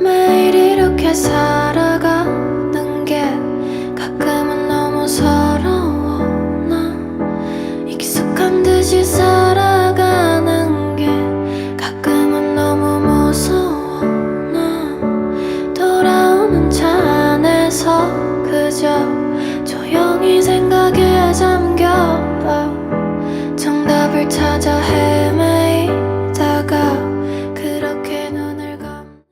매일 이렇게 살아가는 게 가끔은 너무 서러워. 나 익숙한 듯이 살아가는 게 가끔은 너무 무서워. 나 돌아오는 차 안에서 그저 조용히 생각에 잠겨. 정답을 찾아 헤매